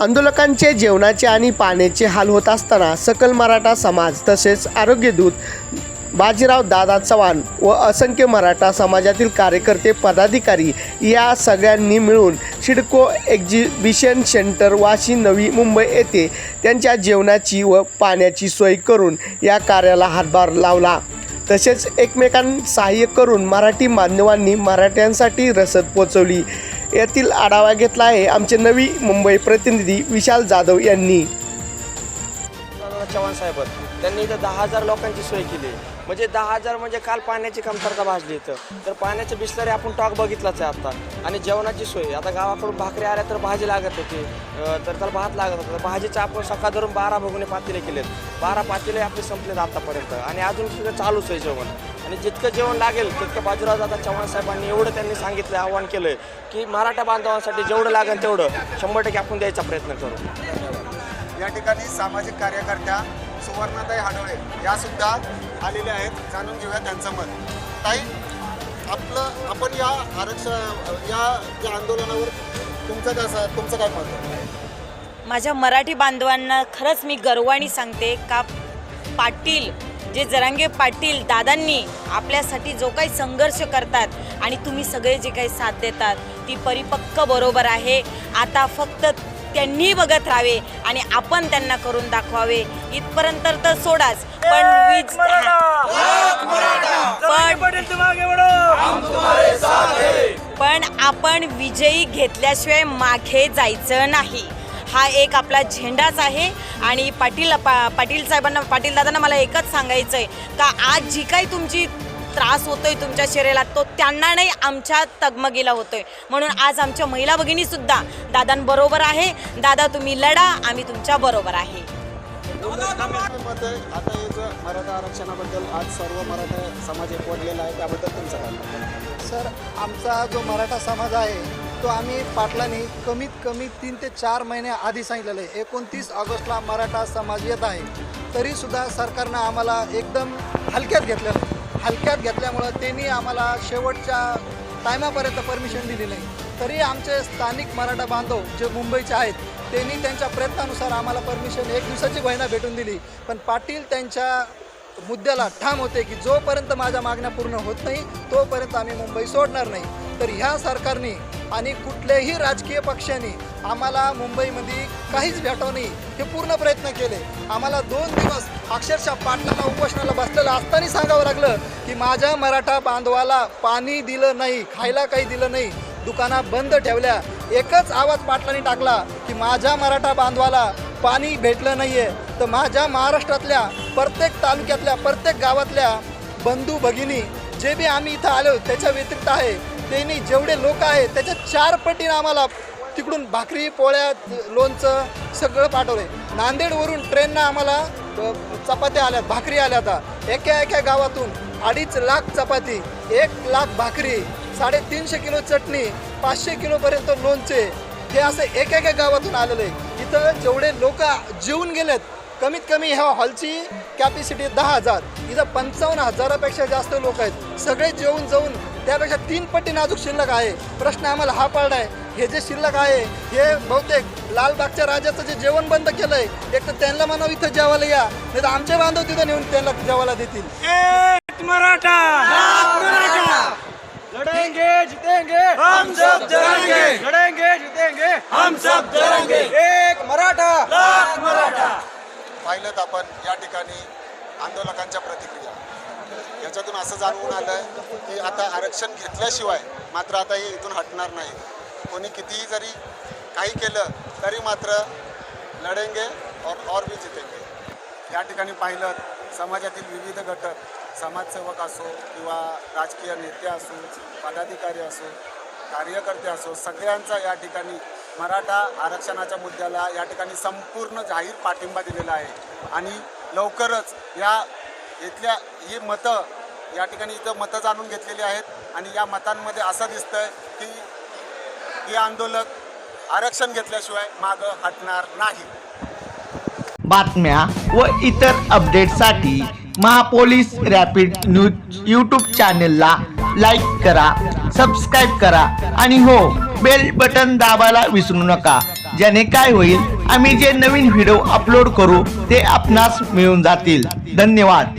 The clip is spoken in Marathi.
आंदोलकांचे जेवणाचे आणि पाण्याचे हाल होत असताना सकल मराठा समाज तसेच आरोग्यदूत बाजीराव दादा चव्हाण व असंख्य मराठा समाजातील कार्यकर्ते पदाधिकारी या सगळ्यांनी मिळून सिडको एक्झिबिशन सेंटर वाशी नवी मुंबई येथे त्यांच्या जेवणाची व पाण्याची सोय करून या कार्याला हातभार लावला. तसेच एकमेकांना सहाय्य करून मराठी मान्यवांनी मराठ्यांसाठी रसद पोचवली यातील आढावा घेतला आहे आमचे नवी मुंबई प्रतिनिधी विशाल जाधव यांनी. चव्हाण साहेब त्यांनी इथं दहा हजार लोकांची सोय केली. म्हणजे दहा हजार म्हणजे काल पाण्याची कमतरता भाजली इथं. तर पाण्याचे बिस्लरी आपण टॉक बघितलाच आहे आता. आणि जेवणाची सोय आता गावाकडून भाकरी आल्या तर भाजी लागत होती. तर त्याला भात लागत होता. तर भाजीचं आपण सकाळ धरून बारा भगुने पातेले केलेत. बारा पातेले आपले संपलेत आतापर्यंत. आणि अजून सुद्धा चालूच आहे जेवण. आणि जितकं जेवण लागेल तितकं बाजूराव दादा चव्हाण साहेबांनी एवढं त्यांनी सांगितलं आव्हान केलं की मराठा बांधवांसाठी जेवढं लागेल तेवढं शंभर टक्के आपण द्यायचा प्रयत्न करू. या ठिकाणी सामाजिक कार्यकर्त्या सुवर्णाताई हाडोळे या सुद्धा आलेल्या आहेत. जाणून घेऊया त्यांचं मत. ताई आपलं आपण या आरक्षण या ज्या आंदोलनावर तुमचं कसं तुमचं काय मत? माझ्या मराठी बांधवांना खरंच मी गर्वाने सांगते का पाटील जे जरांगे पाटील दादांनी आपल्यासाठी जो काही संघर्ष करतात आणि तुम्ही सगळे जे काही साथ देतात ती परिपक्क बरोबर आहे. आता फक्त त्यांनी बघत राहावे आणि आपण त्यांना करून दाखवावे. इथपर्यंत तर सोडाच. पण वीज पण पण आपण विजयी घेतल्याशिवाय मागे जायचं नाही. हा एक आपला झेंडाच आहे. आणि पाटील पा पाटील साहेबांना पाटील दादांना मला एकच सांगायचं आहे का आज जी काही तुमची त्रास होतोय तुमच्या शरीरात तो त्यांना नाही आमच्या तगमगीला होतोय. म्हणून आज आमच्या महिला भगिनी सुद्धा दादांबरोबर आहे. दादा तुम्ही लढा आम्ही तुमच्या बरोबर आहे. आता हे मराठा आरक्षणाबद्दल आज सर्व मराठा समाज एकवटलेला आहे त्याबद्दल तुमचं काय? सर आमचा जो मराठा समाज आहे तो आम्ही पाटलांनी कमीत कमी तीन ते चार महिने आधी सांगितलेलं आहे. एकोणतीस ऑगस्टला मराठा समाज येत आहे. तरीसुद्धा सरकारनं आम्हाला एकदम हलक्यात घेतलेलं हलक्यात घेतल्यामुळं त्यांनी आम्हाला शेवटच्या टायमापर्यंत परमिशन दिली नाही तरी आमचे स्थानिक मराठा बांधव जे मुंबईचे आहेत त्यांनी त्यांच्या प्रयत्नानुसार आम्हाला परमिशन एक दिवसाची महिना भेटून दिली. पण पाटील त्यांच्या मुद्द्याला ठाम होते की जोपर्यंत माझ्या मागण्या पूर्ण होत नाही तोपर्यंत आम्ही मुंबई सोडणार नाही. तर ह्या सरकारने आणि कुठल्याही राजकीय पक्षाने आम्हाला मुंबईमध्ये काहीच भेटावं नाही. हे पूर्ण प्रयत्न केले. आम्हाला दोन दिवस अक्षरशः पाटलांना उपोषणाला बसलेलं असताना सांगावं लागलं की माझ्या मराठा बांधवाला पाणी दिलं नाही खायला काही दिलं नाही. दुकाना बंद ठेवल्या. एकच आवाज पाटलांनी टाकला की माझ्या मराठा बांधवाला पाणी भेटलं नाही आहे तर माझ्या महाराष्ट्रातल्या प्रत्येक तालुक्यातल्या प्रत्येक गावातल्या बंधू भगिनी जे बी आम्ही इथं आलो त्याच्या व्यतिरिक्त आहे. त्यांनी जेवढे लोक आहेत त्याच्या चार पटीनं आम्हाला तिकडून भाकरी पोळ्या लोणचं सगळं पाठवले नांदेडवरून ट्रेननं आम्हाला चपात्या आल्यात भाकरी आल्या आता. एका एका गावातून अडीच लाख चपाती एक लाख भाकरी साडेतीनशे किलो चटणी पाचशे किलोपर्यंत लोणचे हे असं एका एका गावातून आलेलं आहे. इथं जेवढे लोक जेवून गेलेत कमीत कमी ह्या हॉलची कॅपॅसिटी दहा हजार. इथं पंचावन्न हजारापेक्षा जास्त लोक आहेत. सगळे जेवून जाऊन त्यापेक्षा तीन पट्टी नाजूक शिल्लक आहे. प्रश्न आम्हाला हा पडला आहे हे जे शिल्लक आहे हे बहुतेक लालबागच्या राजाचं जे जेवण बंद केलंय एक तर त्यांना म्हणावं इथं जेवायला या नाही तर आमचे बांधव तिथं नेऊन त्यांना जेवायला देतील. लढेंगे जितेंगे हम सब जरांगे लढेंगे जितेंगे हम सब जरांगे एक मराठा! पाहिलं आपण या ठिकाणी आंदोलकांच्या प्रतिक्रिया. याच्यातून असं जाणवून आलं की आता आरक्षण घेतल्याशिवाय मात्र आता हे इथून हटणार नाही. कोणी कितीही जरी काही केलं तरी मात्र लढेंगे और और भी जितेंगे. या ठिकाणी पाहिलं समाजातील विविध घटक समाजसेवक असो किंवा राजकीय नेते असो पदाधिकारी असो कार्यकर्ते असो सगळ्यांचा या ठिकाणी मराठा आरक्षणाच्या मुद्द्याला या ठिकाणी संपूर्ण जाहीर पाठिंबा दिलेला आहे. आणि लवकरच या इथल्या ही मतं या ठिकाणी इथं मतं जाणून घेतलेली आहेत आणि या मतांमध्ये असं दिसतंय की हे आंदोलक आरक्षण घेतल्याशिवाय मागं हटणार नाही. बातम्या व इतर अपडेटसाठी महापोलीस रॅपिड न्यूज यूट्यूब चॅनलला लाईक करा सबस्क्राईब करा आणि हो बेल बटन दाबायला विसरू नका. ज्याने काय होईल आम्ही जे नवीन व्हिडिओ अपलोड करू ते आपणास मिळून जातील. धन्यवाद.